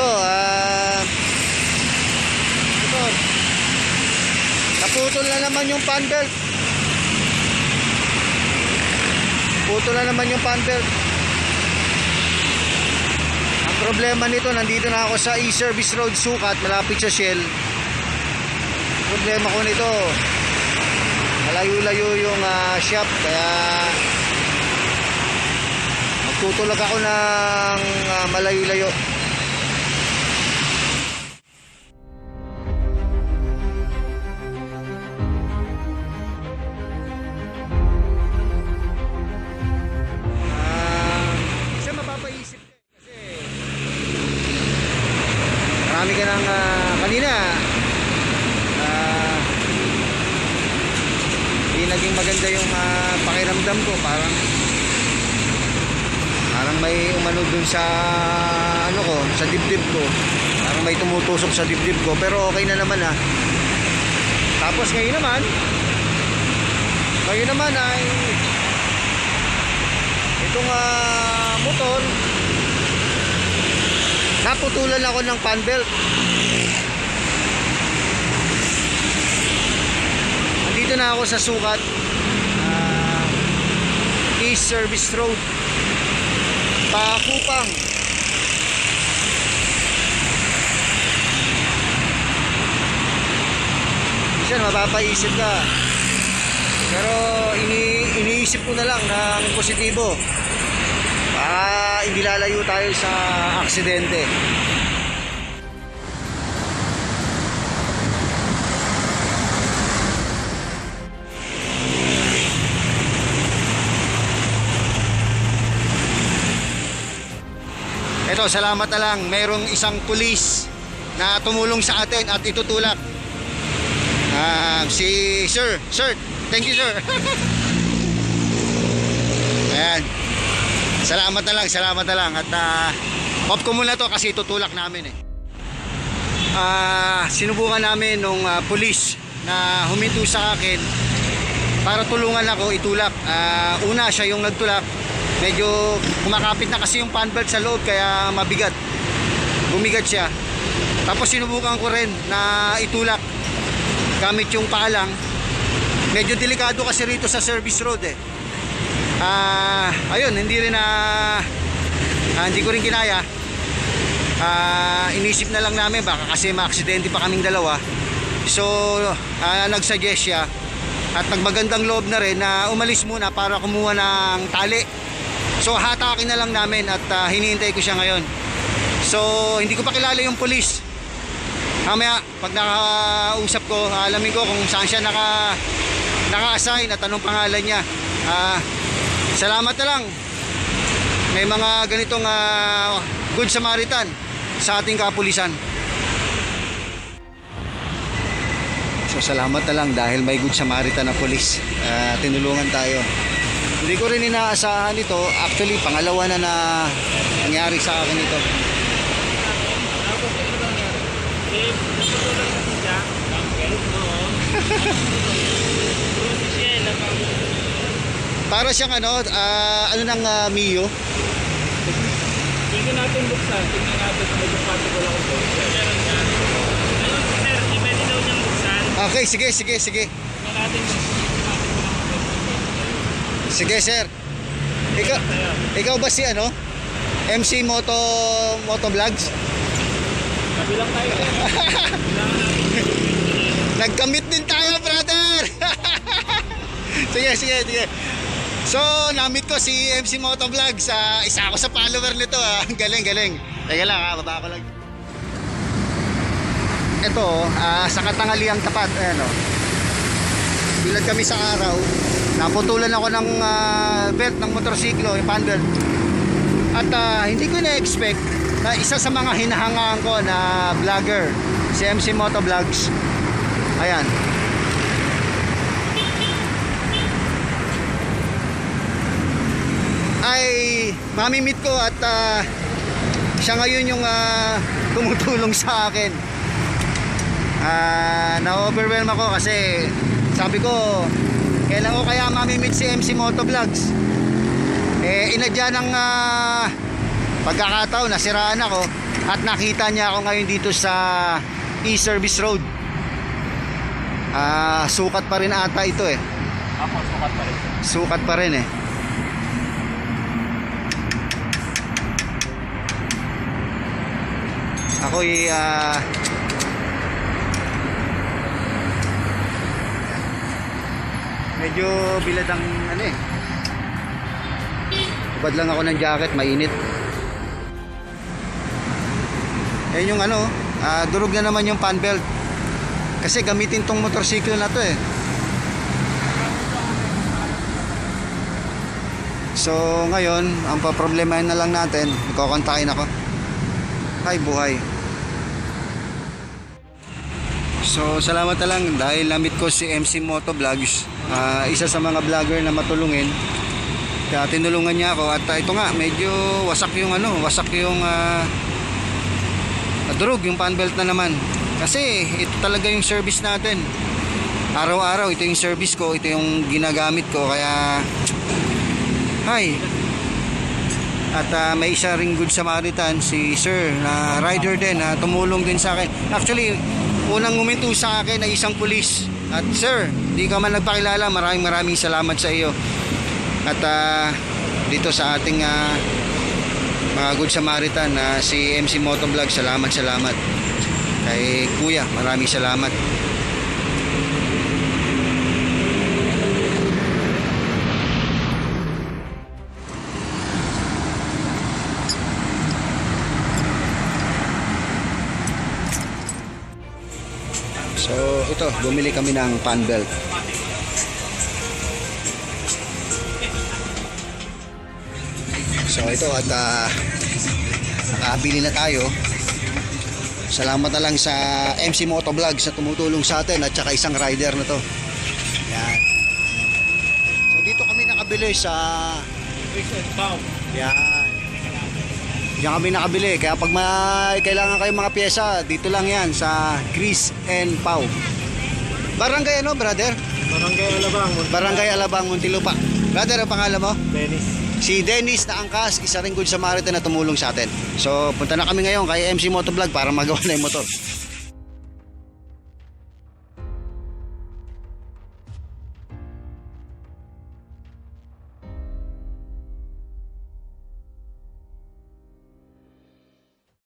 Ito, ah... ito. Naputol na naman yung fan belt. Putol na naman yung fan belt. Ang problema nito, nandito na ako sa E-Service Road Sukat, malapit sa Shell. Problema ko nito, malayo-layo yung ah, shop, kaya magtutulog ako ng ah, malayo-layo. Maganda yung ah, pakiramdam ko. Parang parang may umano dun sa ano ko sa dibdib ko. Parang may tumutusok sa dibdib ko. Pero okay na naman ah. Tapos ngayon naman ngayon naman ay itong ah, motor naputulan ako ng fan belt. Andito na ako sa sukat East Service Road. Pakupang. Minsan mapapaisip ka. Pero ini iniisip ko na lang ng positibo. Para hindi lalayo tayo sa aksidente. Ito, salamat na lang. Merong isang pulis na tumulong sa atin at itutulak. Ah, si Sir, Sir, thank you Sir. Ayan. Salamat na lang, salamat na lang. At ah, off ko muna to kasi tutulak namin eh. Ah, sinubukan namin nung ah, pulis na huminto sa akin para tulungan ako itulak. Ah, una siya yung nagtulak. Medyo kumakapit na kasi yung fan belt sa loob kaya mabigat. Bumigat siya. Tapos sinubukan ko rin na itulak gamit yung paa lang. Medyo delikado kasi rito sa service road eh. Ah, ayun, hindi rin na ah, hindi ko rin kinaya. Ah, inisip na lang namin baka kasi maaksidente pa kaming dalawa. So, ah, nagsuggest siya at nagmagandang loob na rin na umalis muna para kumuha ng tali. So, hatakin na lang namin at ah, hinihintay ko siya ngayon. So, hindi ko pa kilala yung pulis. Mamaya, pag nakausap ko, alamin ko kung saan siya naka, naka-assign at anong pangalan niya. Ah, salamat na lang. May mga ganitong ah, good Samaritan sa ating kapulisan. So salamat na lang dahil may good Samaritan na pulis. Ah, tinulungan tayo. Hindi ko rin inaasahan ito. Actually, pangalawa na na nangyari sa akin ito. Para siyang ano, ah, ano ng ah, Mio. Tingnan natin buksan. Tingnan natin kung medyo possible ako po. Meron ka. Ayun, sir, di pwede daw niyang buksan. Okay, sige, sige, sige. Tingnan natin Sige, sir. Ikaw, ikaw ba si ano? MC Moto Moto Vlogs? Kabilang tayo, natin. Nagkamit din tayo, brother. sige, sige, sige. So, namit ko si MC Moto Vlogs. Ah, isa ako sa follower nito. Ah. Galing, galing. Teka lang, ha, baba ko lang. Ito, ah, sa katangaliang tapat, ayan o. Bilad kami sa araw. Naputulan ako ng ah, belt ng motorsiklo, yung fan belt. At ah, hindi ko na-expect na isa sa mga hinahangaan ko na vlogger, si MC Moto Vlogs. Ayan. Ay mamimit ko at ah, siya ngayon yung ah, tumutulong sa akin. Ah, na-overwhelm ako kasi sabi ko kailan ko kaya mamimit si MC Moto Vlogs. Eh inadya ng ah, pagkakataon nasiraan ako At nakita niya ako ngayon dito sa E-Service Road. Ah, sukat pa rin ata ito eh. Ako, sukat pa rin. Sukat pa rin eh. Ako ah medyo bilad ang ano eh. Ubad lang ako ng jacket, mainit. Eh yung ano, ah, durog na naman yung fan belt. Kasi gamitin tong motorsiklo na to eh. So ngayon, ang paproblemahin na lang natin, magkokontakin ako. Ay buhay. So salamat na lang dahil namit ko si MC Moto Vlogs. Ah, isa sa mga vlogger na matulungin. Kaya tinulungan niya ako at ah, ito nga medyo wasak yung ano, wasak yung ah, durog yung fan belt na naman. Kasi ito talaga yung service natin. Araw-araw ito yung service ko, ito yung ginagamit ko kaya Hi. At ah, may isa ring good Samaritan si Sir na rider din na tumulong din sa akin. Actually, unang huminto sa akin ay isang pulis. At Sir, di ka man nagpakilala, maraming maraming salamat sa iyo. At ah, dito sa ating ah, mga good Samaritan na si MC Motovlog, salamat salamat. Kay Kuya, maraming salamat. So, ito, bumili kami ng fan belt. So, ito at uh, nakabili na tayo. Salamat na lang sa MC Motovlog sa tumutulong sa atin at saka isang rider na to. Yan. So, dito kami nakabili sa Chris and Pao. yan. Diyan kami nakabili. Kaya pag may kailangan kayong mga pyesa, dito lang yan sa Chris and Pau. Barangay ano, brother? Barangay Alabang, Barangay Alabang, Muntinlupa. Brother, ang pangalan mo? Dennis. Si Dennis na angkas, isa ring good Samaritan na tumulong sa atin. So, punta na kami ngayon kay MC Motovlog para magawa na yung motor.